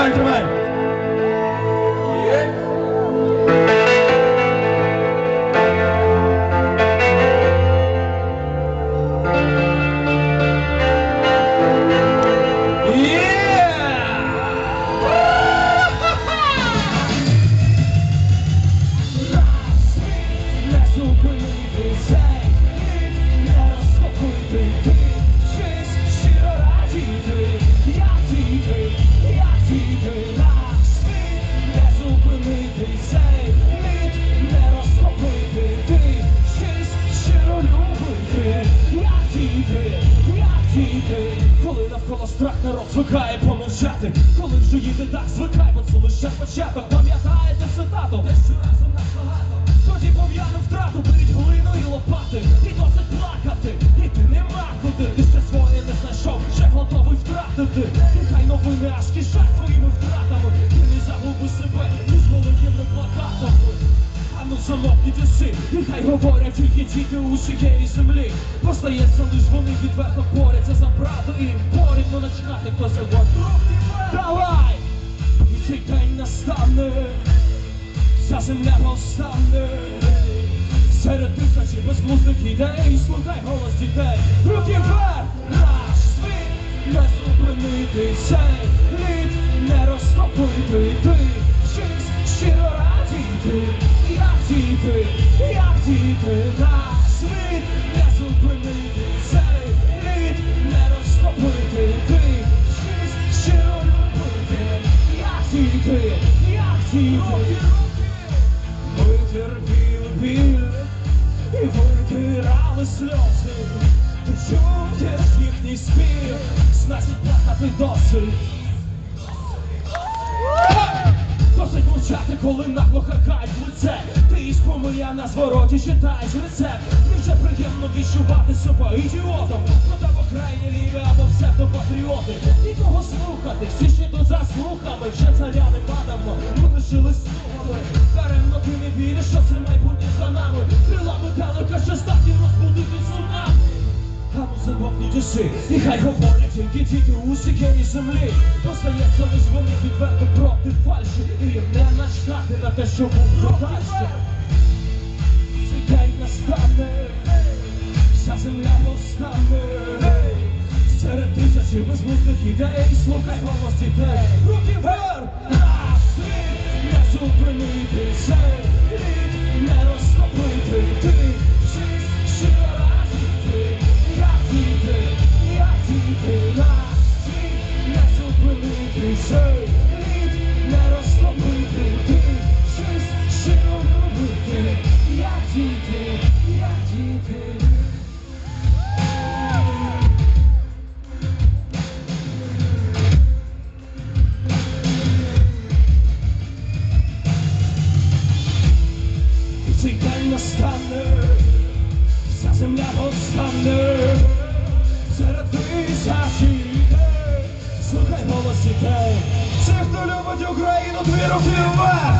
Vai, vai. Коли страх народ звикає помовчати, коли вже їде так, звикай, бо це лише початок, пам'ятаєте цитату, те, що разом нас багато. Тоді пов'яну втрату, беріть глину і лопати, і досить плакати, і ти нема куди, ти ще своє не знайшов, вже готовий втратити. І хай новини аж кишать своїми втратами, ти не загуби себе, між головними плакатами. Ну замовкніть усі, і хай говорять тільки діти усієї землі. Постається лиш вони відверто борються за правду і начинати хто. Давай! І цей день настане. Вся земля повстане Серед тисячі безглуздих ідей Слухай голос дітей Руки вверх! Наш світ не зупинити цей лід Не розтопити ти Щось щиро радіти Як діти, як діти Наш значить досить. Досить мовчати, коли нагло хакають в лице. Ти із помиля на звороті читаєш рецепт. І вже приємно відчувати себе ідіотом. Ну та по крайні ліві або псевдопатріоти. Нікого слухати, всі ще тут за слухами. Вже царя не падамо, ми лишились слугами. Даремно ти не віриш, що це майбутнє за нами. Крилами далека, що здатні розбудити цунамі. А ну замовкніть усі, і хай говорять тільки діти усієї землі. Остається лиш вони відверто проти фальші, і їм не начхати на те, що було дальше. Цей день настане, вся земля повстане. Серед тисячі безглуздих ідей, слухай голос дітей. Руки вверх! Наш світ не зупинити як діти. Наш світ не зупинити цей слухай голос дітей, всіх,